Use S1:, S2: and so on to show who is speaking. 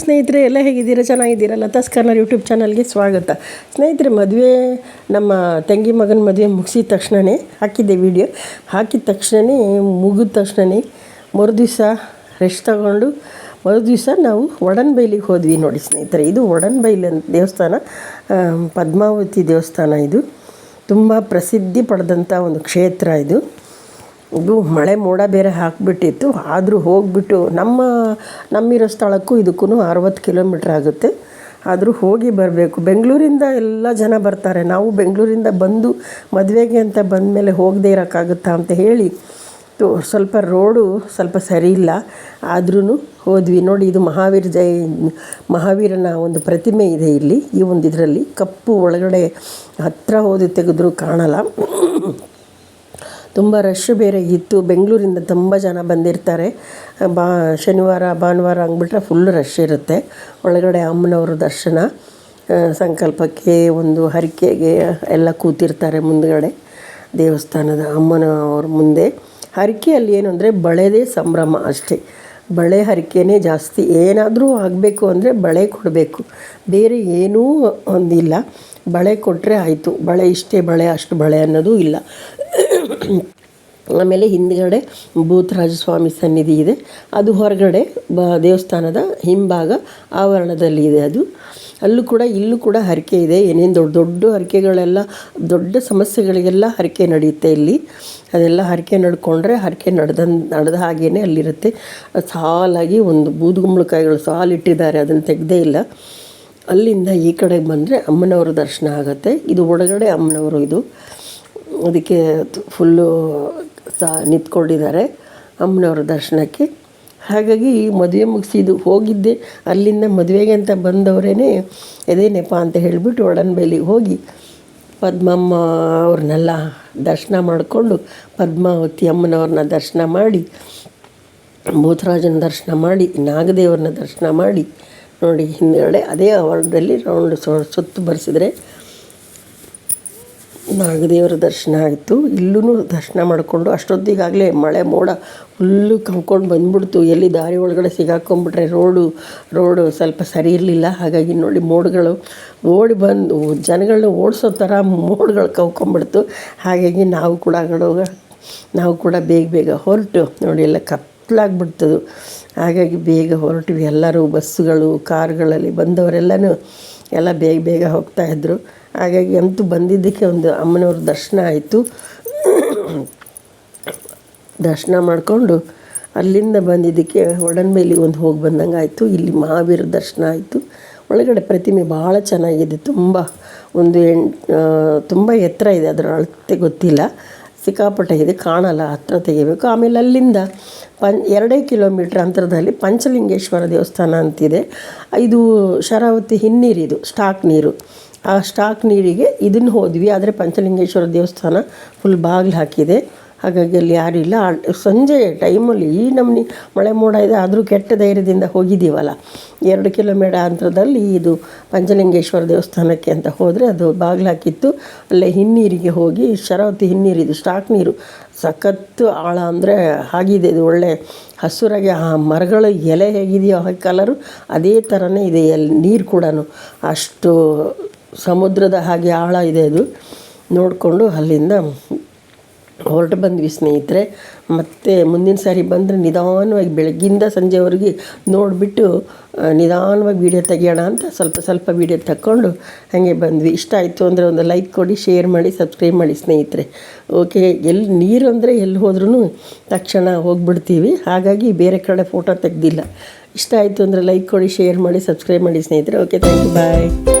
S1: ಸ್ನೇಹಿತರೆ, ಎಲ್ಲ ಹೇಗಿದ್ದೀರಾ? ಚೆನ್ನಾಗಿದ್ದೀರಾ? ಲತಾಸ್ ಕಾರ್ನರ್ ಯೂಟ್ಯೂಬ್ ಚಾನಲ್ಗೆ ಸ್ವಾಗತ. ಸ್ನೇಹಿತರೆ, ಮದುವೆ, ನಮ್ಮ ತಂಗಿ ಮಗನ ಮದುವೆ ಮುಗಿಸಿದ ತಕ್ಷಣವೇ ಹಾಕಿದ್ದೆ ವಿಡಿಯೋ ಹಾಕಿದ ತಕ್ಷಣವೇ ಮುಗಿದ ತಕ್ಷಣವೇ ಮರುದಿವಸ ರೆಸ್ಟ್ ತಗೊಂಡು, ಮರುದಿವಸ ನಾವು ಒಡನ್ಬೈಲಿಗೆ ಹೋದ್ವಿ ನೋಡಿ ಸ್ನೇಹಿತರೆ. ಇದು ಒಡನ್ಬೈಲಿ ಅಂತ ದೇವಸ್ಥಾನ ಪದ್ಮಾವತಿ ದೇವಸ್ಥಾನ ಇದು. ತುಂಬ ಪ್ರಸಿದ್ಧಿ ಪಡೆದಂಥ ಒಂದು ಕ್ಷೇತ್ರ ಇದು. ಇದು ಮಳೆ ಮೋಡ ಬೇರೆ ಹಾಕಿಬಿಟ್ಟಿತ್ತು. ಆದರೂ ಹೋಗಿಬಿಟ್ಟು ನಮ್ಮ, ನಮ್ಮಿರೋ ಸ್ಥಳಕ್ಕೂ ಇದಕ್ಕೂ ಅರವತ್ತು ಕಿಲೋಮೀಟ್ರ್ ಆಗುತ್ತೆ. ಆದರೂ ಹೋಗಿ ಬರಬೇಕು. ಬೆಂಗಳೂರಿಂದ ಎಲ್ಲ ಜನ ಬರ್ತಾರೆ. ನಾವು ಬೆಂಗಳೂರಿಂದ ಬಂದು ಮದುವೆಗೆ ಅಂತ ಬಂದ ಮೇಲೆ ಹೋಗದೇ ಇರೋಕ್ಕಾಗುತ್ತಾ ಅಂತ ಹೇಳಿ ಸ್ವಲ್ಪ ರೋಡು ಸ್ವಲ್ಪ ಸರಿ ಇಲ್ಲ. ಆದ್ರೂ ಹೋದ್ವಿ. ನೋಡಿ, ಇದು ಮಹಾವೀರ ಜೈ ಮಹಾವೀರನ ಒಂದು ಪ್ರತಿಮೆ ಇದೆ ಇಲ್ಲಿ. ಈ ಒಂದು ಇದರಲ್ಲಿ ಕಪ್ಪು ಒಳಗಡೆ ಹತ್ತಿರ ಹೋದ ತೆಗೆದ್ರೂ ಕಾಣಲ್ಲ. ತುಂಬ ರಶ್ ಬೇರೆ ಇತ್ತು. ಬೆಂಗಳೂರಿಂದ ತುಂಬ ಜನ ಬಂದಿರ್ತಾರೆ. ಬಾ, ಶನಿವಾರ, ಭಾನುವಾರ ಅಂದ್ಬಿಟ್ರೆ ಫುಲ್ ರಶ್ ಇರುತ್ತೆ. ಒಳಗಡೆ ಅಮ್ಮನವ್ರ ದರ್ಶನ ಸಂಕಲ್ಪಕ್ಕೆ ಒಂದು ಹರಿಕೆಗೆ ಎಲ್ಲ ಕೂತಿರ್ತಾರೆ ಮುಂದುಗಡೆ. ದೇವಸ್ಥಾನದ ಅಮ್ಮನವ್ರ ಮುಂದೆ. ಹರಿಕೆಯಲ್ಲಿ ಏನು ಅಂದರೆ ಬಳೆದೇ ಸಂಭ್ರಮ ಅಷ್ಟೇ. ಬಳೆ ಹರಿಕೆನೇ ಜಾಸ್ತಿ. ಏನಾದರೂ ಆಗಬೇಕು ಅಂದರೆ ಬಳೆ ಕೊಡಬೇಕು. ಬೇರೆ ಏನೂ ಒಂದಿಲ್ಲ. ಬಳೆ ಕೊಟ್ಟರೆ ಆಯಿತು. ಬಳೆ ಇಷ್ಟೇ ಬಳೆ, ಅಷ್ಟು ಬಳೆ ಅನ್ನೋದು ಇಲ್ಲ. ಆಮೇಲೆ ಹಿಂದ್ಗಡೆ ಭೂತರಾಜ ಸ್ವಾಮಿ ಸನ್ನಿಧಿ ಇದೆ. ಅದು ಹೊರಗಡೆ ಬ ದೇವಸ್ಥಾನದ ಹಿಂಭಾಗ ಆವರಣದಲ್ಲಿ ಇದೆ ಅದು. ಅಲ್ಲೂ ಕೂಡ ಇಲ್ಲೂ ಕೂಡ ಹರಕೆ ಇದೆ. ಏನೇನು ದೊಡ್ಡ ದೊಡ್ಡ ಹರಕೆಗಳೆಲ್ಲ, ದೊಡ್ಡ ಸಮಸ್ಯೆಗಳಿಗೆಲ್ಲ ಹರಕೆ ನಡೆಯುತ್ತೆ ಇಲ್ಲಿ. ಅದೆಲ್ಲ ಹರಕೆ ನಡ್ಕೊಂಡ್ರೆ ಹರಕೆ ನಡೆದ ನಡೆದ ಹಾಗೇ ಅಲ್ಲಿರುತ್ತೆ. ಸಾಲಾಗಿ ಒಂದು ಬೂದುಗುಂಬಳಕಾಯಿಗಳು ಸಾಲಿಟ್ಟಿದ್ದಾರೆ, ಅದನ್ನು ತೆಗೆದೇ ಇಲ್ಲ. ಅಲ್ಲಿಂದ ಈ ಕಡೆಗೆ ಬಂದರೆ ಅಮ್ಮನವರ ದರ್ಶನ ಆಗುತ್ತೆ. ಇದು ಒಳಗಡೆ ಅಮ್ಮನವರು ಇದು. ಅದಕ್ಕೆ ಫುಲ್ಲು ಸಹ ನಿಂತ್ಕೊಂಡಿದ್ದಾರೆ ಅಮ್ಮನವ್ರ ದರ್ಶನಕ್ಕೆ. ಹಾಗಾಗಿ ಮದುವೆ ಮುಗಿಸಿದ್ದು ಹೋಗಿದ್ದೆ. ಅಲ್ಲಿಂದ ಮದುವೆಗೆ ಅಂತ ಬಂದವರೇ ಎದೆ ನೆಪ ಅಂತ ಹೇಳಿಬಿಟ್ಟು ಒಡನ್ಬೇಲಿಗೆ ಹೋಗಿ ಪದ್ಮಮ್ಮ ಅವ್ರನ್ನೆಲ್ಲ ದರ್ಶನ ಮಾಡಿಕೊಂಡು ಪದ್ಮಾವತಿ ಅಮ್ಮನವ್ರನ್ನ ದರ್ಶನ ಮಾಡಿ, ಭೂತರಾಜನ ದರ್ಶನ ಮಾಡಿ, ನಾಗದೇವ್ರನ್ನ ದರ್ಶನ ಮಾಡಿ ನೋಡಿ ಹಿಂದುಗಡೆ ಅದೇ ಆವರಣದಲ್ಲಿ ರೌಂಡ್ ಸುತ್ತು ಬರೆಸಿದ್ರೆ ನಾಗದೇವರ ದರ್ಶನ ಆಯಿತು. ಇಲ್ಲೂ ದರ್ಶನ ಮಾಡಿಕೊಂಡು ಅಷ್ಟೊತ್ತಿಗಾಗಲೇ ಮಳೆ ಮೋಡ ಫುಲ್ಲು ಕಮ್ಕೊಂಡು ಬಂದ್ಬಿಡ್ತು. ಎಲ್ಲಿ ದಾರಿ ಒಳಗಡೆ ಸಿಗಾಕೊಂಡ್ಬಿಟ್ರೆ ರೋಡು ರೋಡು ಸ್ವಲ್ಪ ಸರಿ ಇರಲಿಲ್ಲ. ಹಾಗಾಗಿ ನೋಡಿ ಮೋಡಗಳು ಓಡಿ ಬಂದು ಜನಗಳನ್ನ ಓಡಿಸೋ ಥರ ಮೋಡ್ಗಳು ಕವ್ಕೊಂಡ್ಬಿಡ್ತು ಹಾಗಾಗಿ ನಾವು ಕೂಡ ಆಗಡೋಗ ನಾವು ಕೂಡ ಬೇಗ ಬೇಗ ಹೊರಟು. ನೋಡಿ ಎಲ್ಲ ಕತ್ಲಾಗ್ಬಿಡ್ತದು ಹಾಗಾಗಿ ಬೇಗ ಹೊರಟಿವಿ. ಎಲ್ಲರೂ ಬಸ್ಸುಗಳು, ಕಾರುಗಳಲ್ಲಿ ಬಂದವರೆಲ್ಲನೂ ಎಲ್ಲ ಬೇಗ ಬೇಗ ಹೋಗ್ತಾಯಿದ್ರು ಹಾಗಾಗಿ ಅಂತೂ ಬಂದಿದ್ದಕ್ಕೆ ಒಂದು ಅಮ್ಮನವ್ರ ದರ್ಶನ ಆಯಿತು. ದರ್ಶನ ಮಾಡಿಕೊಂಡು ಅಲ್ಲಿಂದ ಬಂದಿದ್ದಕ್ಕೆ ಒಡನ್ಮೇಲಿ ಒಂದು ಹೋಗಿ ಬಂದಂಗೆ ಆಯಿತು ಇಲ್ಲಿ ಮಹಾವೀರ ದರ್ಶನ ಆಯಿತು. ಒಳಗಡೆ ಪ್ರತಿಮೆ ಭಾಳ ಚೆನ್ನಾಗಿದೆ. ತುಂಬ ಒಂದು ಎಂಟು ತುಂಬ ಎತ್ತರ ಇದೆ. ಅದರ ಅಳತೆ ಗೊತ್ತಿಲ್ಲ. ಸಿಕ್ಕಾಪಟ್ಟೆ ಇದೆ ಕಾಣಲ್ಲ, ಹತ್ರ ತೆಗಿಬೇಕು. ಆಮೇಲೆ ಅಲ್ಲಿಂದ ಪನ್ ಎರಡೇ ಕಿಲೋಮೀಟ್ರ್ ಅಂತರದಲ್ಲಿ ಪಂಚಲಿಂಗೇಶ್ವರ ದೇವಸ್ಥಾನ ಅಂತಿದೆ. ಇದು ಶರಾವತಿ ಹಿನ್ನೀರಿದು ಸ್ಟಾಕ್ ನೀರು. ಆ ಸ್ಟಾಕ್ ನೀರಿಗೆ ಇದನ್ನು ಹೋದ್ವಿ. ಆದರೆ ಪಂಚಲಿಂಗೇಶ್ವರ ದೇವಸ್ಥಾನ ಫುಲ್ ಬಾಗಿಲು ಹಾಕಿದೆ. ಹಾಗಾಗಿ ಅಲ್ಲಿ ಯಾರೂ ಇಲ್ಲ. ಸಂಜೆ ಟೈಮಲ್ಲಿ ಈ ನಮ್ನಿ ಮಳೆ ಮೋಡ ಇದೆ, ಆದರೂ ಕೆಟ್ಟ ಧೈರ್ಯದಿಂದ ಹೋಗಿದ್ದೀವಲ್ಲ. ಎರಡು ಕಿಲೋಮೀಟರ್ ಅಂತರದಲ್ಲಿ ಇದು ಪಂಚಲಿಂಗೇಶ್ವರ ದೇವಸ್ಥಾನಕ್ಕೆ ಅಂತ ಹೋದರೆ ಅದು ಬಾಗಿಲು ಅಲ್ಲೇ ಹಿನ್ನೀರಿಗೆ ಹೋಗಿ ಶರಾವತಿ ಹಿನ್ನೀರಿದು ಸ್ಟಾಕ್ ನೀರು. ಸಖತ್ತು ಆಳ ಅಂದರೆ ಆಗಿದೆ, ಇದು ಒಳ್ಳೆ ಹಸುರಾಗಿ, ಆ ಮರಗಳ ಎಲೆ ಹೇಗಿದೆಯೋ ಆ ಕಲರು. ಅದೇ ಥರನೇ ಇದೆ ಎಲ್ಲಿ ನೀರು ಕೂಡ ಅಷ್ಟು ಸಮುದ್ರದ ಹಾಗೆ ಆಳ ಇದೆ ಅದು. ನೋಡಿಕೊಂಡು ಅಲ್ಲಿಂದ ಹೊರಟು ಬಂದ್ವಿ ಸ್ನೇಹಿತರೆ. ಮತ್ತು ಮುಂದಿನ ಸಾರಿ ಬಂದರೆ ನಿಧಾನವಾಗಿ ಬೆಳಗ್ಗಿಂದ ಸಂಜೆವರೆಗೆ ನೋಡಿಬಿಟ್ಟು ನಿಧಾನವಾಗಿ ವೀಡಿಯೋ ತೆಗಿಯೋಣ ಅಂತ ಸ್ವಲ್ಪ ಸ್ವಲ್ಪ ವೀಡಿಯೋ ತಕ್ಕೊಂಡು ಹಾಗೆ ಬಂದ್ವಿ. ಇಷ್ಟ ಆಯಿತು ಅಂದರೆ ಒಂದು ಲೈಕ್ ಕೊಡಿ ಶೇರ್ ಮಾಡಿ ಸಬ್ಸ್ಕ್ರೈಬ್ ಮಾಡಿ ಸ್ನೇಹಿತರೆ. ಓಕೆ ಎಲ್ಲಿ ನೀರು ಅಂದರೆ ಎಲ್ಲಿ ಹೋದ್ರೂ ತಕ್ಷಣ ಹೋಗ್ಬಿಡ್ತೀವಿ. ಹಾಗಾಗಿ ಬೇರೆ ಕಡೆ ಫೋಟೋ ತೆಗ್ದಿಲ್ಲ. ಇಷ್ಟ ಆಯಿತು ಅಂದರೆ ಲೈಕ್ ಕೊಡಿ ಶೇರ್ ಮಾಡಿ ಸಬ್ಸ್ಕ್ರೈಬ್ ಮಾಡಿ ಸ್ನೇಹಿತರೆ. Okay thank you bye